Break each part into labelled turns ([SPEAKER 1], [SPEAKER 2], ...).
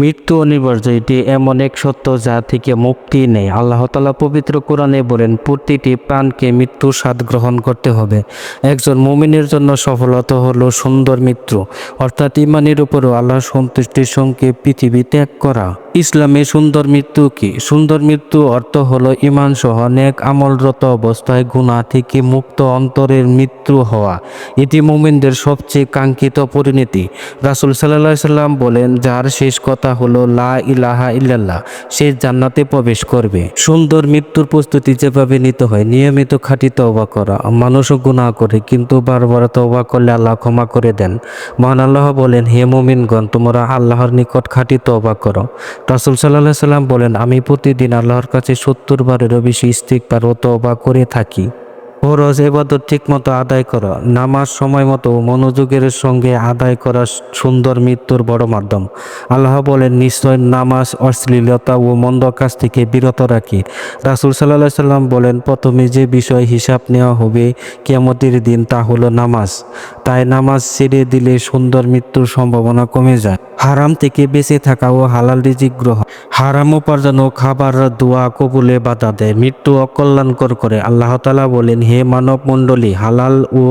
[SPEAKER 1] মৃত্যু অনিবার্য এটি এমন এক সত্য যা থেকে মুক্তি নেই। আল্লাহ তালা পবিত্র কোরআনে বলেন, প্রতিটি প্রাণকে মৃত্যুর স্বাদ গ্রহণ করতে হবে। একজন মুমিনের জন্য সফলতা হলো সুন্দর মৃত্যু, অর্থাৎ ইমানের উপরও আল্লাহ সন্তুষ্টির সঙ্গে পৃথিবী ত্যাগ করা। ইসলামে সুন্দর মৃত্যু কি? সুন্দর মৃত্যু অর্থ হলো ইমান সহ নেক আমলরত অবস্থায় গুণা থেকে মুক্ত অন্তরের মৃত্যু হওয়া। এটি মুমিনদের সবচেয়ে কাঙ্ক্ষিত পরিণতি। রাসুল সাল্লাহ সাল্লাম বলেন, যার শেষ কথা হলো লা ইলাহা ইল্লাল্লাহ, সে জান্নাতে প্রবেশ করবে। সুন্দর মৃত্যুর প্রস্তুতি যেভাবে নিতে হয়, নিয়মিত খাঁটি তওবা করা। মানুষও গুনাহ করে, কিন্তু বারবার তওবা করলে আল্লাহ ক্ষমা করে দেন। মহান আল্লাহ বলেন, হে মুমিনগণ, তোমরা আল্লাহর নিকট খাঁটি তওবা করো। রাসুল সাল্লাহ সাল্লাম বলেন, আমি প্রতিদিন আল্লাহর কাছে সত্তর বারেরও বেশি ইস্তিকবার ও বা করে থাকি। ফরজ এবাদত ঠিক মতো আদায় করা, নামাজ সময় মতো মনোযোগের সঙ্গে আদায় করা সুন্দর মৃত্যুর বড় মাধ্যম। আল্লাহ বলেন, নিশ্চয় নামাজ অশ্লীলতা ও মন্দ কাজ থেকে বিরত রাখি। রাসুল সাল্লাহ সাল্লাম বলেন, প্রথমে যে বিষয় হিসাব নেওয়া হবে কেমতির দিন তা হলো নামাজ। তাই নামাজ ছেড়ে দিলে সুন্দর মৃত্যুর সম্ভাবনা কমে যায়। হারাম থেকে বেঁচে থাকা ও হালাল রিজিক গ্রহণ। হারাম উপার্জন ও খাবার দোয়া কবুলে বাধা দেয়। মৃত্যু অকল্যাণকর করে। আল্লাহ তালা বলেন হে মানব মণ্ডলী হালাল ও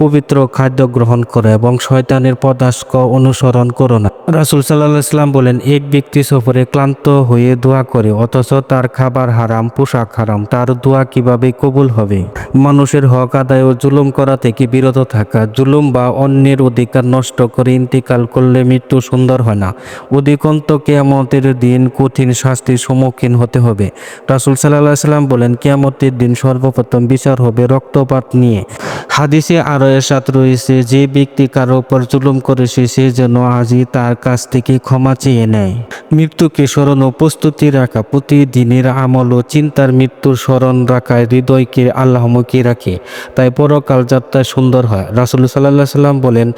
[SPEAKER 1] পবিত্র খাদ্য গ্রহণ করো এবং শয়তানের পদাস্ক অনুসরণ করো না। রাসুল সাল্লাহ ইসলাম বলেন, এক ব্যক্তি সফরে ক্লান্ত হয়ে দোয়া করে, অথচ তার খাবার হারাম, পোশাক হারাম, তার দোয়া কীভাবে কবুল হবে? মানুষের হক আদায় ও জুলুম করা থেকে বিরত থাকা, জুলুম বা অন্যের অধিকার নষ্ট করে ইন্তিকাল করলে মৃত্যু সুন্দর হয় না। অধিকন্ত কেয়ামতের দিন কঠিন শাস্তির সম্মুখীন হতে হবে। রাসুল সাল্লাহ সাল্লাম বলেন, কেয়ামতের দিন সর্বপ্রথম বিচার হবে রক্তপাত নিয়ে। হাদিসে আরও এসাত রয়েছে, যে ব্যক্তি কারও উপর জুলুম করেছে, সে যেন আজই তার কাছ থেকে ক্ষমা চেয়ে নেয়। মৃত্যুকে স্মরণ ও প্রস্তুতি রাখা, প্রতিদিনের আমল ও চিন্তার মৃত্যুর স্মরণ রাখায় হৃদয়কে আল্লাহমুখী রাখে। তাই পরকাল যাত্রা সুন্দর হয়। রাসুল সাল্লাহ সাল্লাম বলেন,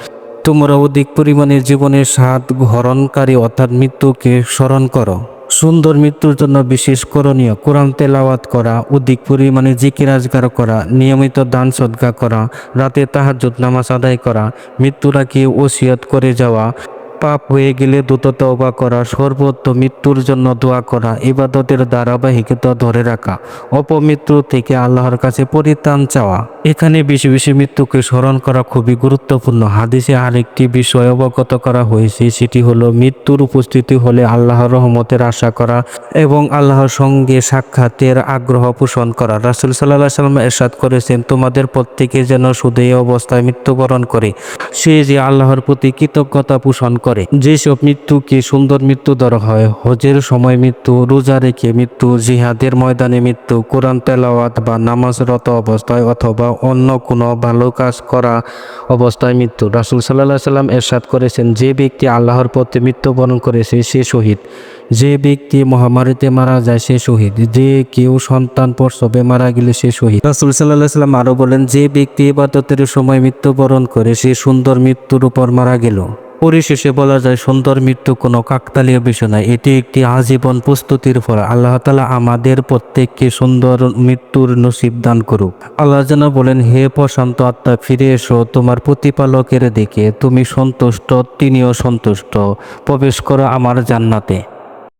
[SPEAKER 1] তোমরা অধিক পরিমাণে জীবনের স্বাদ হরণকারী অর্থাৎ মৃত্যুকে স্মরণ করো। সুন্দর মৃত্যুর জন্য বিশেষ করণীয় কোরআন তেলাওয়াত করা, অধিক পরিমাণে জিকির আজগার করা, নিয়মিত দান সদ্গা করা, রাতে তাহাজ্জুদ নামাজ আদায় করা মৃত্যুরাকে ওসিয়ত করে যাওয়া, পাপ হয়ে গেলে দ্রুত তওবা করা সর্বত্র মৃত্যুর জন্য দোয়া করা, ইবাদতের ধারাবাহিকতা ধরে রাখা, অপমৃত্যু থেকে আল্লাহর কাছে পরিত্রাণ চাওয়া। এখানে বেশি বেশি মৃত্যুকে স্মরণ করা খুবই গুরুত্বপূর্ণ। হাদিসে আরেকটি বিষয় অবগত করা হয়েছে, সেটি হলো মৃত্যুর উপস্থিতি হলে আল্লাহর রহমতের আশা করা এবং আল্লাহর সঙ্গে সাক্ষাতের আগ্রহ পোষণ করা। রাসুল সাল্লাহ সাল্লাম এরশাদ করেছেন, তোমাদের প্রত্যেকে যেন শুধু এই অবস্থায় মৃত্যুবরণ করে, সে যে আল্লাহর প্রতি কৃতজ্ঞতা পোষণ করে, যেসব মৃত্যুকে সুন্দর মৃত্যু ধরা হয়, হজের সময় মৃত্যু, রোজা রেখে মৃত্যু, জিহাদের ময়দানে মৃত্যু, কোরআন তেলাওয়াত বা নামাজরত অবস্থায় অথবা অন্য কোনো ভালো কাজ করা অবস্থায় মৃত্যু। রাসুল সাল্লাহ সাল্লাম এরশাদ করেছেন, যে ব্যক্তি আল্লাহর পথে মৃত্যুবরণ করেছে, সে শহীদ। যে ব্যক্তি মহামারীতে মারা যায়, সে শহীদ। যে কেউ সন্তান প্রসবে মারা গেলে, সে শহীদ। রাসুল সাল্লাহ সাল্লাম আরও বলেন, যে ব্যক্তি এবাদতের সময় মৃত্যুবরণ করে, সে সুন্দর মৃত্যুর উপর মারা গেল। পরিশেষে বলা যায়, সুন্দর মৃত্যু কোনো কাকতালীয় বিষয় নয়। এটি একটি আজীবন প্রস্তুতির ফল। আল্লাহ তালা আমাদের প্রত্যেককে সুন্দর মৃত্যুর নসিব দান করুক। আল্লাহ যেন বলেন, হে প্রশান্ত আত্মা, ফিরে এসো তোমার প্রতিপালকের দিকে। তুমি সন্তুষ্ট, তিনিও সন্তুষ্ট। প্রবেশ করো আমার জান্নাতে।